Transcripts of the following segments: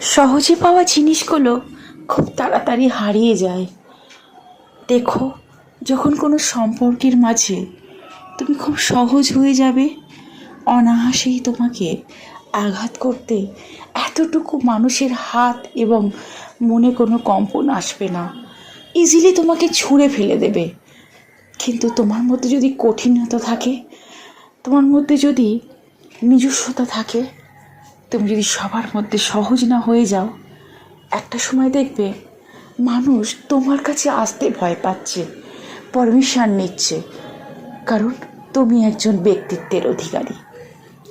সহজে পাওয়া জিনিসগুলো খুব তাড়াতাড়ি হারিয়ে যায়। দেখো, যখন কোনো সম্পর্কের মাঝে তুমি খুব সহজ হয়ে যাবে, অনায়াসেই তোমাকে আঘাত করতে এতটুকু মানুষের হাত এবং মনে কোনো কম্পন আসবে না। ইজিলি তোমাকে ছুঁড়ে ফেলে দেবে। কিন্তু তোমার মধ্যে যদি কঠিনতা থাকে, তোমার মধ্যে যদি নিজস্বতা থাকে তুমি যদি সবার মধ্যে সহজ না হয়ে যাও, একটা সময় দেখবে মানুষ তোমার কাছে আসতে ভয় পাচ্ছে পারমিশন নিচ্ছে। কারণ তুমি একজন ব্যক্তিত্বের অধিকারী।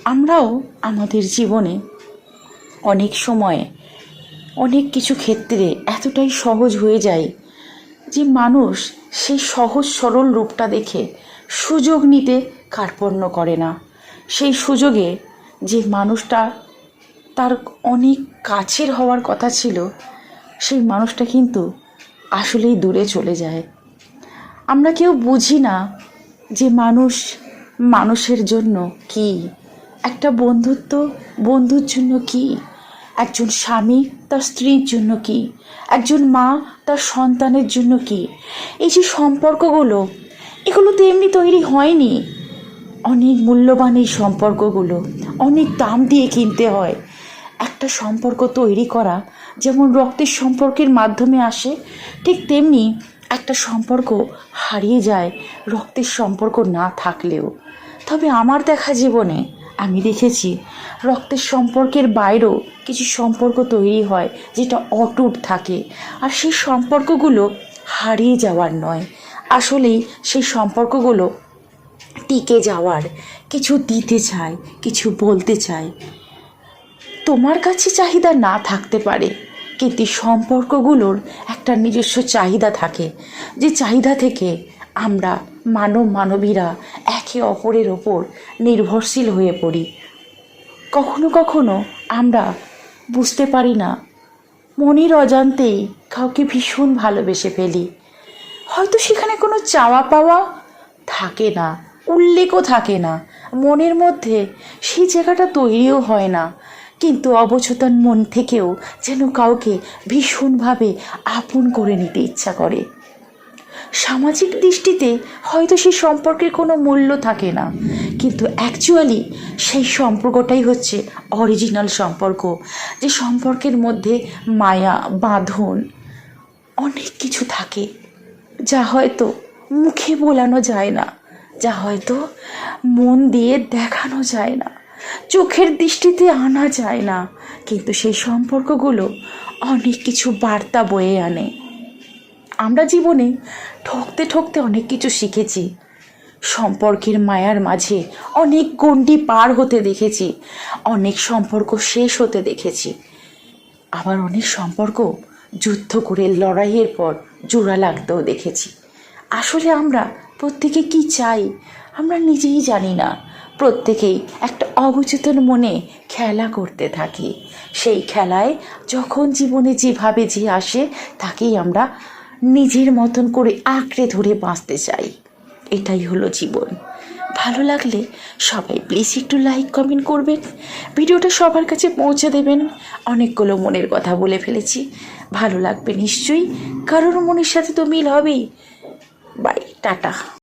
আমরাও আমাদের জীবনে অনেক সময় অনেক কিছু ক্ষেত্রে এতটাই সহজ হয়ে যায় যে মানুষ সেই সহজ সরল রূপটা দেখে সুযোগ নিতে কার্পণ্য করে না। সেই সুযোগে যে মানুষটা তার অনেক কাছের হওয়ার কথা ছিল, সেই মানুষটা কিন্তু আসলেই দূরে চলে যায়। আমরা কেউ বুঝি না যে মানুষ মানুষের জন্য কি, একটা বন্ধুত্ব, বন্ধুর জন্য কি, একজন স্বামী তার স্ত্রীর জন্য কি, একজন মা তার সন্তানের জন্য কি। এই যে সম্পর্কগুলো, এগুলো তো এমনি তৈরি হয়নি। অনেক মূল্যবান এই সম্পর্কগুলো, অনেক দাম দিয়ে কিনতে হয়। একটা সম্পর্ক তৈরি করা যেমন রক্তের সম্পর্কের মাধ্যমে আসে, ঠিক তেমনি একটা সম্পর্ক হারিয়ে যায় রক্তের সম্পর্ক না থাকলেও। তবে আমার দেখা জীবনে আমি দেখেছি রক্তের সম্পর্কের বাইরেও কিছু সম্পর্ক তৈরি হয় যেটা অটুট থাকে আর সেই সম্পর্কগুলো হারিয়ে যাওয়ার নয়। আসলেই সেই সম্পর্কগুলো টিকে যাওয়ার, কিছু দিতে চায়, কিছু বলতে চায়। তোমার কাছে চাহিদা না থাকতে পারে, কিন্তু সম্পর্কগুলোর একটা নিজস্ব চাহিদা থাকে, যে চাহিদা থেকে আমরা মানব মানবীরা একে অপরের ওপর নির্ভরশীল হয়ে পড়ি। কখনো কখনো আমরা বুঝতে পারি না, মনের অজান্তেই কাউকে ভীষণ ভালোবেসে ফেলি। হয়তো সেখানে কোনো চাওয়া পাওয়া থাকে না, উল্লেখও থাকে না, মনের মধ্যে সেই জায়গাটা তৈরিও হয় না কিন্তু অবচেতন মন থেকেও যেন কাউকে ভীষণভাবে আপন করে নিতে ইচ্ছা করে। সামাজিক দৃষ্টিতে হয়তো সেই সম্পর্কের কোনো মূল্য থাকে না, কিন্তু অ্যাকচুয়ালি সেই সম্পর্কটাই হচ্ছে অরিজিনাল সম্পর্ক, যে সম্পর্কের মধ্যে মায়া, বাঁধন অনেক কিছু থাকে, যা হয়তো মুখে বোলানো যায় না, যা হয়তো মন দিয়ে দেখানো যায় না। চোখের দৃষ্টিতে আনা যায় না, কিন্তু সেই সম্পর্কগুলো অনেক কিছু বার্তা বয়ে আনে। আমরা জীবনে ঠকতে ঠকতে অনেক কিছু শিখেছি। সম্পর্কের মায়ার মাঝে অনেক গণ্ডি পার হতে দেখেছি, অনেক সম্পর্ক শেষ হতে দেখেছি। আবার অনেক সম্পর্ক যুদ্ধ করে লড়াইয়ের পর জোড়া লাগতেও দেখেছি। আসলে আমরা প্রত্যেকে কি চাই, আমরা নিজেই জানি না। প্রত্যেকেই একটা অবচেতন মনে খেলা করতে থাকি। সেই খেলায় যখন জীবনে যেভাবে যে আসে, তাকেই আমরা নিজের মতন করে আঁকড়ে ধরে বাঁচতে চাই। এটাই হলো জীবন। ভালো লাগলে সবাই প্লিজ একটু লাইক কমেন্ট করবেন। ভিডিওটা সবার কাছে পৌঁছে দেবেন। অনেকগুলো মনের কথা বলে ফেলেছি। ভালো লাগবে নিশ্চয়ই। কারোর মনের সাথে তো মিল হবেই। Bye tata.